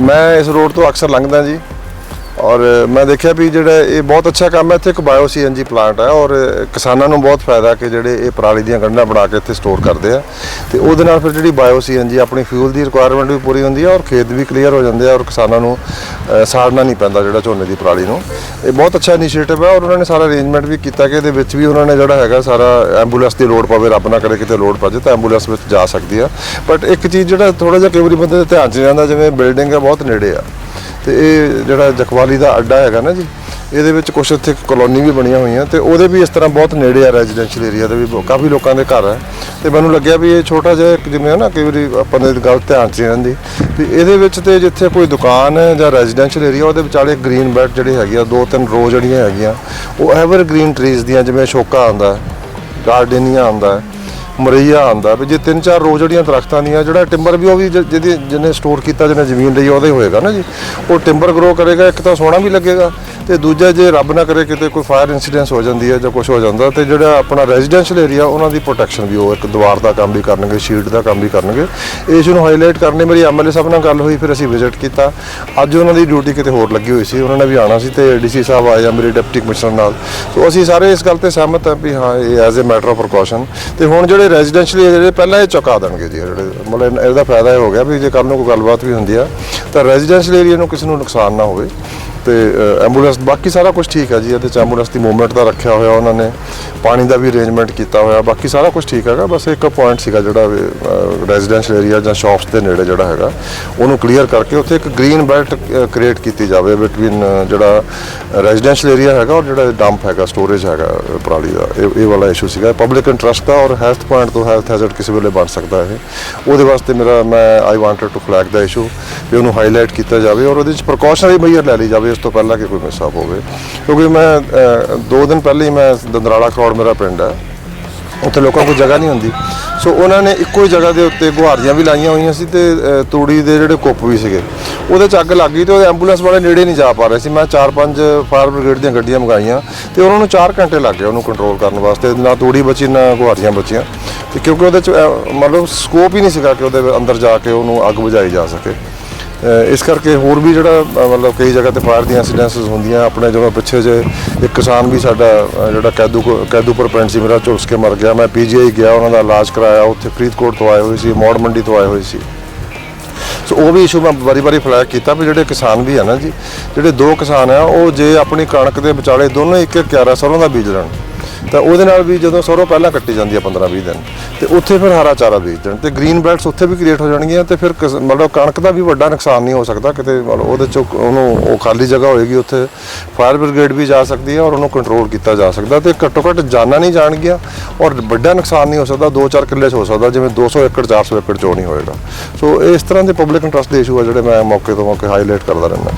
ਮੈਂ ਇਸ ਰੋਡ ਤੋਂ ਅਕਸਰ ਲੰਘਦਾ ਜੀ। ਔਰ ਮੈਂ ਦੇਖਿਆ ਵੀ ਜਿਹੜਾ ਇਹ ਬਹੁਤ ਅੱਛਾ ਕੰਮ ਹੈ, ਇੱਥੇ ਇੱਕ ਬਾਇਓ ਸੀਐਨਜੀ ਪਲਾਂਟ ਹੈ ਔਰ ਕਿਸਾਨਾਂ ਨੂੰ ਬਹੁਤ ਫਾਇਦਾ ਕਿ ਜਿਹੜੇ ਇਹ ਪਰਾਲੀ ਦੀਆਂ ਗੰਢਾਂ ਬਣਾ ਕੇ ਇੱਥੇ ਸਟੋਰ ਕਰਦੇ ਆ। ਤੇ ਉਹਦੇ ਨਾਲ ਫਿਰ ਜਿਹੜੀ ਬਾਇਓ ਸੀਐਨਜੀ ਆਪਣੀ ਫਿਊਲ ਦੀ ਰਿਕੁਆਇਰਮੈਂਟ ਵੀ ਪੂਰੀ ਹੁੰਦੀ ਹੈ ਔਰ ਖੇਤ ਵੀ ਕਲੀਅਰ ਹੋ ਜਾਂਦੇ ਆ ਔਰ ਕਿਸਾਨਾਂ ਨੂੰ ਸਾੜਨਾ ਨਹੀਂ ਪੈਂਦਾ ਜਿਹੜਾ ਝੋਨੇ ਦੀ ਪਰਾਲੀ ਨੂੰ। ਇਹ ਬਹੁਤ ਅੱਛਾ ਇਨੀਸ਼ੀਏਟਿਵ ਹੈ ਔਰ ਉਹਨਾਂ ਨੇ ਸਾਰਾ ਅਰੇਂਜਮੈਂਟ ਵੀ ਕੀਤਾ ਕਿ ਇਹਦੇ ਵਿੱਚ ਵੀ ਉਹਨਾਂ ਨੇ ਜਿਹੜਾ ਹੈਗਾ ਸਾਰਾ ਐਂਬੂਲੈਂਸ ਦੀ ਲੋਡ ਪਵੇ, ਰੱਬ ਨਾ ਕਰੇ ਕਿਤੇ ਲੋਡ ਪੈ ਤਾਂ ਐਂਬੂਲੈਂਸ ਵਿੱਚ ਜਾ ਸਕਦੀ ਆ। ਬਟ ਇੱਕ ਚੀਜ਼ ਜਿਹੜਾ ਥੋੜਾ ਜਿਹਾ ਕਈ ਵਾਰੀ ਬੰਦੇ ਦੇ ਧਿਆਨ 'ਚ ਨਹੀਂ ਰਹਿੰਦਾ ਜਿਵੇਂ ਬਿਲਡਿੰਗ ਹੈ, ਬਹੁਤ ਨੇੜੇ ਆ। ਤੇ ਇਹ ਜਿਹੜਾ ਜਖਵਾਲੀ ਦਾ ਅੱਡਾ ਹੈਗਾ ਨਾ ਜੀ, ਇਹਦੇ ਵਿੱਚ ਕੁਝ ਇੱਥੇ ਕਲੋਨੀ ਵੀ ਬਣੀਆਂ ਹੋਈਆਂ ਤੇ ਉਹਦੇ ਵੀ ਇਸ ਤਰ੍ਹਾਂ ਬਹੁਤ ਨੇੜੇ ਆ ਰੈਜ਼ੀਡੈਂਸ਼ੀਅਲ ਏਰੀਆ ਦੇ ਵੀ ਬਹੁ- ਕਾਫੀ ਲੋਕਾਂ ਦੇ ਘਰ ਹੈ ਤੇ ਮੈਨੂੰ ਲੱਗਿਆ ਵੀ ਇਹ ਛੋਟਾ ਜਿਹਾ ਇੱਕ ਜਿਵੇਂ ਹੈ ਨਾ, ਕਈ ਵਾਰੀ ਆਪਾਂ ਦੇ ਗੱਲ ਧਿਆਨ 'ਚ ਨਹੀਂ ਰਹਿੰਦੀ। ਵੀ ਇਹਦੇ ਵਿੱਚ ਤੇ ਜਿੱਥੇ ਕੋਈ ਦੁਕਾਨ ਹੈ ਜਾਂ ਰੈਜ਼ੀਡੈਂਸ਼ੀਅਲ ਏਰੀਆ ਉਹਦੇ ਵਿਚਾਲੇ ਗ੍ਰੀਨ ਬੈਲਟ ਜਿਹੜੇ ਹੈਗੇ ਆ, ਦੋ ਤਿੰਨ ਰੋ ਜਿਹੜੀਆਂ ਹੈਗੀਆਂ, ਉਹ ਐਵਰ ਗ੍ਰੀਨ ਟਰੀਜ਼ ਦੀਆਂ ਜਿਵੇਂ ਅਸ਼ੋਕਾ ਆਉਂਦਾ ਹੈ ਗਾਰਡੇਨੀਆ ਆਉਂਦਾ ਮਰਈਆ ਆਉਂਦਾ ਵੀ ਜੇ ਤਿੰਨ ਚਾਰ ਰੋ ਜਿਹੜੀਆਂ ਦਰਖਤਾਂ ਦੀਆਂ, ਜਿਹੜਾ ਟਿੰਬਰ ਵੀ ਉਹ ਵੀ ਜ- ਜਿਹਦੀ, ਜਿਹਨੇ ਸਟੋਰ ਕੀਤਾ, ਜਿਹਨੇ ਜ਼ਮੀਨ ਲਈ, ਉਹਦਾ ਹੀ ਹੋਏਗਾ ਨਾ ਜੀ। ਉਹ ਟਿੰਬਰ ਗਰੋ ਕਰੇਗਾ, ਇੱਕ ਤਾਂ ਸੋਹਣਾ ਵੀ ਲੱਗੇਗਾ। ਤੇ ਦੂਜਾ ਜੇ ਰੱਬ ਨਾ ਕਰੇ ਕਿਤੇ ਕੋਈ ਫਾਇਰ ਇਨਸੀਡੈਂਸ ਹੋ ਜਾਂਦੀ ਹੈ ਜਾਂ ਕੁਝ ਹੋ ਜਾਂਦਾ, ਤੇ ਜਿਹੜਾ ਆਪਣਾ ਰੈਜ਼ੀਡੈਂਸ਼ੀਅਲ ਏਰੀਆ ਉਹਨਾਂ ਦੀ ਪ੍ਰੋਟੈਕਸ਼ਨ ਵੀ ਉਹ ਇੱਕ ਦੀਵਾਰ ਦਾ ਕੰਮ ਵੀ ਕਰਨਗੇ ਸ਼ੀਟ ਦਾ ਕੰਮ ਵੀ ਕਰਨਗੇ। ਇਸ ਨੂੰ ਹਾਈਲਾਈਟ ਕਰਨੇ ਮੇਰੀ ਐਮਐਲਏ ਸਾਹਿਬ ਨਾਲ ਗੱਲ ਹੋਈ, ਫਿਰ ਅਸੀਂ ਵਿਜ਼ਿਟ ਕੀਤਾ। ਅੱਜ ਉਹਨਾਂ ਦੀ ਡਿਊਟੀ ਕਿਤੇ ਹੋਰ ਲੱਗੀ ਹੋਈ ਸੀ, ਉਹਨਾਂ ਨੇ ਵੀ ਆਣਾ ਸੀ ਤੇ ਡੀਸੀ ਸਾਹਿਬ ਆਏ ਆ, ਮੇਰੇ ਡਿਪਟੀ ਕਮਿਸ਼ਨਰ ਨਾਲ। ਸੋ ਅਸੀਂ ਸਾਰੇ ਇਸ ਗੱਲ ਤੇ ਸਹਿਮਤ ਹਾਂ ਵੀ ਹਾਂ, ਇਹ as a matter of precaution ਤੇ ਹੁਣ ਜਿਹੜੇ ਰੈਜ਼ੀਡੈਂਸ਼ੀਅਲ ਏਰੀਆ ਜਿਹੜੇ, ਪਹਿਲਾਂ ਇਹ ਚੁਕਾ ਦੇਣਗੇ ਜੀ ਇਹ ਜਿਹੜੇ ਮਤਲਬ ਇਹਦਾ ਫਾਇਦਾ ਇਹ ਹੋ ਗਿਆ ਵੀ ਜੇ ਕੱਲ ਨੂੰ ਕੋਈ ਗੱਲਬਾਤ ਵੀ ਹੁੰਦੀ ਆ, ਤਾਂ ਰੈਜ਼ੀਡੈਂਸ਼ੀਅਲ ਏਰੀਆ ਨੂੰ ਕਿਸੇ ਨੂੰ ਨੁਕਸਾਨ ਨਾ ਹੋਵੇ। ਤੇ ਐਂਬੂਲੈਂਸ, ਬਾਕੀ ਸਾਰਾ ਕੁਝ ਠੀਕ ਹੈ ਜੀ, ਇਹਦੇ ਚ ਐਂਬੂਲੈਂਸ ਦੀ ਮੂਵਮੈਂਟ ਦਾ ਰੱਖਿਆ ਹੋਇਆ ਉਹਨਾਂ ਨੇ, ਪਾਣੀ ਦਾ ਵੀ ਅਰੇਂਜਮੈਂਟ ਕੀਤਾ ਹੋਇਆ, ਬਾਕੀ ਸਾਰਾ ਕੁਝ ਠੀਕ ਹੈਗਾ, ਬਸ ਇੱਕ ਪੁਆਇੰਟ ਸੀਗਾ ਜਿਹੜਾ ਰੈਜ਼ੀਡੈਂਸ਼ੀਅਲ ਏਰੀਆ ਜਾਂ ਸ਼ਾਪਸ ਦੇ ਨੇੜੇ ਜਿਹੜਾ ਹੈਗਾ, ਉਹਨੂੰ ਕਲੀਅਰ ਕਰਕੇ ਉੱਥੇ ਇੱਕ ਗ੍ਰੀਨ ਬੈਲਟ ਕ੍ਰੀਏਟ ਕੀਤੀ ਜਾਵੇ ਬਿਟਵੀਨ ਜਿਹੜਾ ਰੈਜ਼ੀਡੈਂਸ਼ੀਅਲ ਏਰੀਆ ਹੈਗਾ ਔਰ ਜਿਹੜਾ ਡੰਪ ਹੈਗਾ ਸਟੋਰੇਜ ਹੈਗਾ ਪਰਾਲੀ ਦਾ, ਇਹ ਇਹ ਵਾਲਾ ਇਸ਼ੂ ਸੀਗਾ ਪਬਲਿਕ ਇੰਟਰਸਟ ਦਾ ਔਰ ਹੈਲਥ ਪੁਆਇੰਟ ਤੋਂ ਹੈਲਥ ਹੈਜ਼ਰਡ ਕਿਸੇ ਵੇਲੇ ਬਣ ਸਕਦਾ ਇਹ। ਉਹਦੇ ਵਾਸਤੇ ਮੇਰਾ, ਮੈਂ ਆਈ ਵਾਂਟਡ ਟੂ ਫਲੈਗ ਦਾ ਇਸ਼ੂ ਵੀ ਉਹਨੂੰ ਹਾਈਲਾਈਟ ਕੀਤਾ ਜਾਵੇ ਔਰ ਉਹਦੇ ਵਿੱਚ ਪ੍ਰੀਕਾਸ਼ਨਰੀ ਮੇਜਰ ਲੈ ਲਈ ਜਾਵੇ ਇਸ ਤੋਂ ਪਹਿਲਾਂ ਕਿ ਕੋਈ ਮਿਸਅਪ ਹੋਵੇ ਕਿਉਂਕਿ ਮੈਂ ਦੋ ਦਿਨ ਪਹਿਲੇ ਹੀ ਮੈਂ ਦੰਦਰਾਲਾ ਕਰੋੜ ਮੇਰਾ ਪਿੰਡ ਹੈ। ਉੱਥੇ ਲੋਕਾਂ ਕੋਲ ਜਗ੍ਹਾ ਨਹੀਂ ਹੁੰਦੀ। ਸੋ ਉਹਨਾਂ ਨੇ ਇੱਕੋ ਹੀ ਜਗ੍ਹਾ ਦੇ ਉੱਤੇ ਗੁਹਾਰੀਆਂ ਵੀ ਲਾਈਆਂ ਹੋਈਆਂ ਸੀ ਤੇ ਤੂੜੀ ਦੇ ਜਿਹੜੇ ਕੁੱਪ ਵੀ ਸੀਗੇ। ਉਹਦੇ ਚ ਅੱਗ ਲੱਗ ਗਈ ਤੇ ਉਹ ਐਂਬੂਲੈਂਸ ਵਾਲੇ ਨੇੜੇ ਨਹੀਂ ਜਾ ਪਾ ਰਹੇ ਸੀ। ਮੈਂ ਚਾਰ ਪੰਜ ਫਾਇਰ ਬ੍ਰਿਗੇਡ ਦੀਆਂ ਗੱਡੀਆਂ ਮੰਗਾਈਆਂ ਤੇ ਉਹਨਾਂ ਨੂੰ 4 ਘੰਟੇ ਲੱਗ ਗਏ ਉਹਨੂੰ ਕੰਟਰੋਲ ਕਰਨ ਵਾਸਤੇ। ਨਾ ਤੂੜੀ ਬਚੀ, ਨਾ ਗੁਹਾਰੀਆਂ ਬਚੀਆਂ। ਤੇ ਕਿਉਂਕਿ ਉਹਦੇ ਚ ਮਤਲਬ ਸਕੋਪ ਹੀ ਨਹੀਂ ਸੀਗਾ ਕਿ ਉਹਦੇ ਅੰਦਰ ਜਾ ਕੇ ਉਹਨੂੰ ਅੱਗ ਬੁਝਾਈ ਜਾ ਸਕੇ। ਇਸ ਕਰਕੇ ਹੋਰ ਵੀ ਜਿਹੜਾ ਮਤਲਬ ਕਈ ਜਗ੍ਹਾ ਤੇ ਫਾਇਰ ਦੀਆਂ ਇਨਸੀਡੈਂਸਸ ਹੁੰਦੀਆਂ, ਆਪਣੇ ਜਦੋਂ ਪਿੱਛੇ ਜੇ ਇੱਕ ਕਿਸਾਨ ਵੀ ਸਾਡਾ ਜਿਹੜਾ ਕੈਦੂ ਕੈਦੂਪੁਰ ਪਿੰਡ ਸੀ, ਮੇਰਾ ਝੁਲਸ ਕੇ ਮਰ ਗਿਆ, ਮੈਂ ਪੀਜੀਆਈ ਗਿਆ, ਉਹਨਾਂ ਦਾ ਇਲਾਜ ਕਰਾਇਆ, ਉੱਥੇ ਫਰੀਦਕੋਟ ਤੋਂ ਆਏ ਹੋਏ ਸੀ, ਮੌੜ ਮੰਡੀ ਤੋਂ ਆਏ ਹੋਏ ਸੀ। ਸੋ ਉਹ ਵੀ ਇਸ਼ੂ ਮੈਂ ਵਾਰੀ-ਵਾਰੀ ਫਲੈਗ ਕੀਤਾ ਵੀ ਜਿਹੜੇ ਕਿਸਾਨ ਵੀ ਆ ਨਾ ਜੀ, ਜਿਹੜੇ ਦੋ ਕਿਸਾਨ ਆ, ਉਹ ਜੇ ਆਪਣੀ ਕਣਕ ਦੇ ਵਿਚਾਲੇ ਦੋਨੋਂ ਇੱਕ ਇੱਕ ਕਿਆਰਾ ਸਰੋਂ ਦਾ ਬੀਜ ਲੈਣ ਤਾਂ ਉਹਦੇ ਨਾਲ ਵੀ ਜਦੋਂ ਸਰੋਂ ਪਹਿਲਾਂ ਕੱਟੀ ਜਾਂਦੀ ਆ 15-20 ਦਿਨ, ਤੇ ਉੱਥੇ ਫਿਰ ਹਰਾ ਚਾਰਾ ਬੀਜ ਦੇਣ। ਤੇ ਗ੍ਰੀਨ ਬੈਲਟਸ ਉੱਥੇ ਵੀ ਕ੍ਰੀਏਟ ਹੋ ਜਾਣਗੀਆਂ ਤੇ ਫਿਰ ਕਿਸ- ਮਤਲਬ ਕਣਕ ਦਾ ਵੀ ਵੱਡਾ ਨੁਕਸਾਨ ਨਹੀਂ ਹੋ ਸਕਦਾ, ਕਿਤੇ ਮਤਲਬ ਉਹਦੇ ਚ ਉਹਨੂੰ ਉਹ ਖਾਲੀ ਜਗ੍ਹਾ ਹੋਏਗੀ, ਉੱਥੇ ਫਾਇਰ ਬ੍ਰਿਗੇਡ ਵੀ ਜਾ ਸਕਦੀ ਹੈ ਔਰ ਉਹਨੂੰ ਕੰਟਰੋਲ ਕੀਤਾ ਜਾ ਸਕਦਾ ਤੇ ਘੱਟੋ ਘੱਟ ਜਾਨਾਂ ਨਹੀਂ ਜਾਣਗੀਆਂ ਔਰ ਵੱਡਾ ਨੁਕਸਾਨ ਨਹੀਂ ਹੋ ਸਕਦਾ 2-4 ਕਿੱਲੇ 'ਚ ਹੋ ਸਕਦਾ, ਜਿਵੇਂ 200 ਏਕੜ 400 ਏਕੜ 'ਚ ਉਹ ਨਹੀਂ ਹੋਏਗਾ। ਸੋ ਇਸ ਤਰ੍ਹਾਂ ਦੇ ਪਬਲਿਕ ਇੰਟਰਸਟ ਦੇ ਇਸ਼ੂ ਆ ਜਿਹੜੇ ਮੈਂ ਮੌਕੇ ਤੋਂ ਮੌਕੇ ਹਾਈਲਾਈਟ ਕਰਦਾ ਰਹਿੰਦਾ।